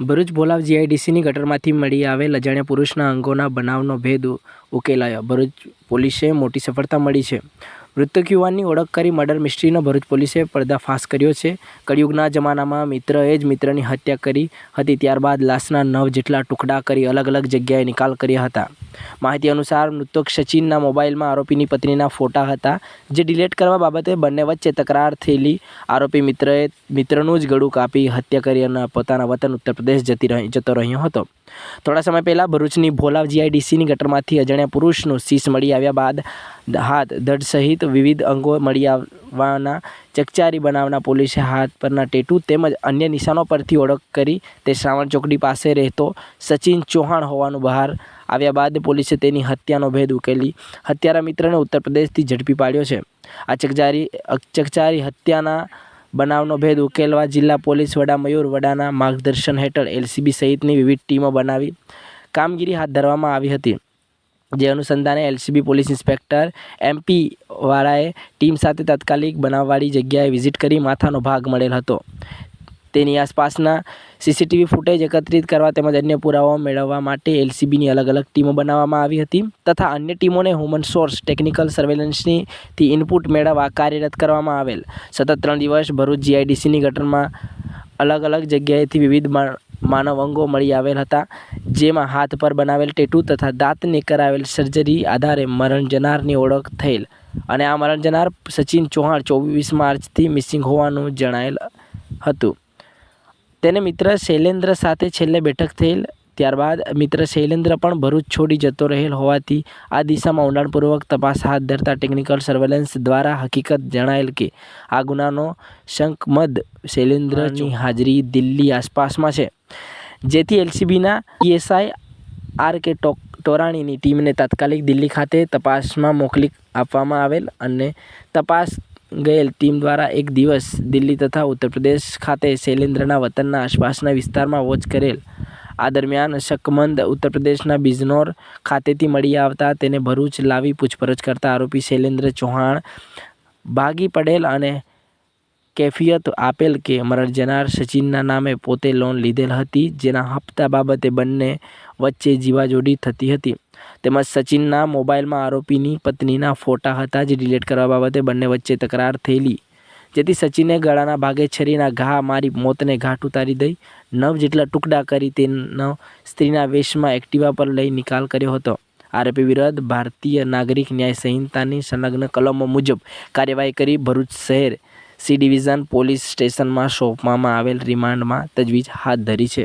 ભરૂચ ભોલાવ જીઆઈડીસીની ગટરમાંથી મળી આવેલ અજાણ્યા પુરુષના અંગોના બનાવનો ભેદ ઉકેલાયો. ભરૂચ પોલીસે મોટી સફળતા મળી છે. મૃતક યુવાનની ઓળખ કરી મર્ડર મિસ્ટ્રીનો ભરૂચ પોલીસે પર્દાફાશ કર્યો છે. કળિયુગના જમાનામાં મિત્રએ જ મિત્રની હત્યા કરી હતી, ત્યારબાદ લાશના નવ જેટલા ટુકડા કરી અલગ અલગ જગ્યાએ નિકાલ કર્યા હતા. માહિતી અનુસાર મૃતક સચિનના મોબાઈલમાં આરોપીની પત્નીના ફોટા હતા, જે ડિલીટ કરવા બાબતે બંને વચ્ચે તકરાર થયેલી. આરોપી મિત્રએ મિત્રનું જ ગળું કાપી હત્યા કરી અને પોતાના વતન ઉત્તર પ્રદેશ જતી જતો રહ્યો હતો. થોડા સમય પહેલાં ભરૂચની ભોલાવ જીઆઈડીસીની ગટરમાંથી અજાણ્યા પુરુષનું શીશ મળી આવ્યા બાદ હાથ ધડ સહિત વિવિધ અંગો મળી આવવાના ચકચારી બનાવના પોલીસે હાથ પરના ટેટુ તેમજ અન્ય નિશાનો પરથી ઓળખ કરી તે શ્રાવણ ચોકડી પાસે રહેતો સચિન ચૌહાણ હોવાનું બહાર આવ્યા બાદ પોલીસે તેની હત્યાનો ભેદ ઉકેલી હત્યારા મિત્રને ઉત્તર પ્રદેશથી ઝડપી પાડ્યો છે. આ ચકચારી ચકચારી હત્યાના બનાવનો ભેદ ઉકેલવા જિલ્લા પોલીસ વડા મયુર વડાના માર્ગદર્શન હેઠળ એલસીબી સહિતની વિવિધ ટીમો બનાવી કામગીરી હાથ ધરવામાં આવી હતી. જે અનુસંધાને LCB police inspector M P team સાથે તાત્કાલિક બનાવવાળી જગ્યાએ વિઝિટ કરી માથાનો ભાગ મળેલ હતો. તેની આસપાસના સીસીટીવી ફૂટેજ એકત્રિત કરવા તેમજ અન્ય પુરાવાઓ મેળવવા માટે એલસીબીની અલગ અલગ ટીમો બનાવવામાં આવી હતી તથા અન્ય ટીમોને હ્યુમન સોર્સ ટેકનિકલ સર્વેલન્સની થી ઇનપુટ મેળવવા કાર્યરત કરવામાં આવેલ. સતત ત્રણ દિવસ ભરૂચ જીઆઈડીસીની ગટરમાં અલગ અલગ જગ્યાએથી વિવિધ માનવ અંગો મળી આવેલ હતા, જેમાં હાથ પર બનાવેલ ટેટુ તથા દાંતને કરાવેલ સર્જરી આધારે મરણ જનારની ઓળખ થયેલ. અને આ મરણ જનાર સચિન ચૌહાણ ચોવીસ માર્ચથી મિસિંગ હોવાનું જણાયેલ હતું. તેને મિત્ર શૈલેન્દ્ર સાથે છેલ્લે બેઠક થયેલ. ત્યારબાદ મિત્ર શૈલેન્દ્ર પણ ભરૂચ છોડી જતો રહેલ હોવાથી આ દિશામાં ઊંડાણપૂર્વક તપાસ હાથ ધરતા ટેકનિકલ સર્વેલન્સ દ્વારા હકીકત જણાયેલ કે આ ગુનાનો શંકમદ શૈલેન્દ્રની હાજરી દિલ્હી આસપાસમાં છે. જેથી એલસીબીના પીએસઆઈ આર કે ટો ટોરાણીની ટીમને તાત્કાલિક દિલ્હી ખાતે તપાસમાં મોકલી આપવામાં આવેલ અને તપાસ ગયેલ ટીમ દ્વારા એક દિવસ દિલ્હી તથા ઉત્તર પ્રદેશ ખાતે શૈલેન્દ્રના વતનના આસપાસના વિસ્તારમાં વોચ કરેલ. આ દરમિયાન શકમંદ ઉત્તર પ્રદેશના બિજનોર ખાતેથી મળી આવતા તેને ભરૂચ લાવી પૂછપરછ કરતા આરોપી શૈલેન્દ્ર ચૌહાણ ભાગી પડેલ અને કેફિયત આપેલ કે મરણ જનાર સચિનના નામે પોતે લોન લીધેલ હતી, જેના હપ્તા બાબતે બંને વચ્ચે જીવાજોડી થતી હતી. તેમજ સચિનના મોબાઈલમાં આરોપીની પત્નીના ફોટા હતા જે ડિલીટ કરવા બાબતે બંને વચ્ચે તકરાર થયેલી. જેથી સચિને ગળાના ભાગે છરીના ઘા મારી મોતને ઘાટ ઉતારી દઈ, નવ જેટલા ટુકડા કરી તેનો સ્ત્રીના વેશમાં એક્ટિવા પર લઈ નિકાલ કર્યો હતો. આરોપી વિરુદ્ધ ભારતીય નાગરિક ન્યાય સંહિતાની સંલગ્ન કલમો મુજબ કાર્યવાહી કરી ભરૂચ શહેર સી ડિવિઝન પોલીસ સ્ટેશનમાં સોંપવામાં આવેલ રિમાન્ડમાં તજવીજ હાથ ધરી છે.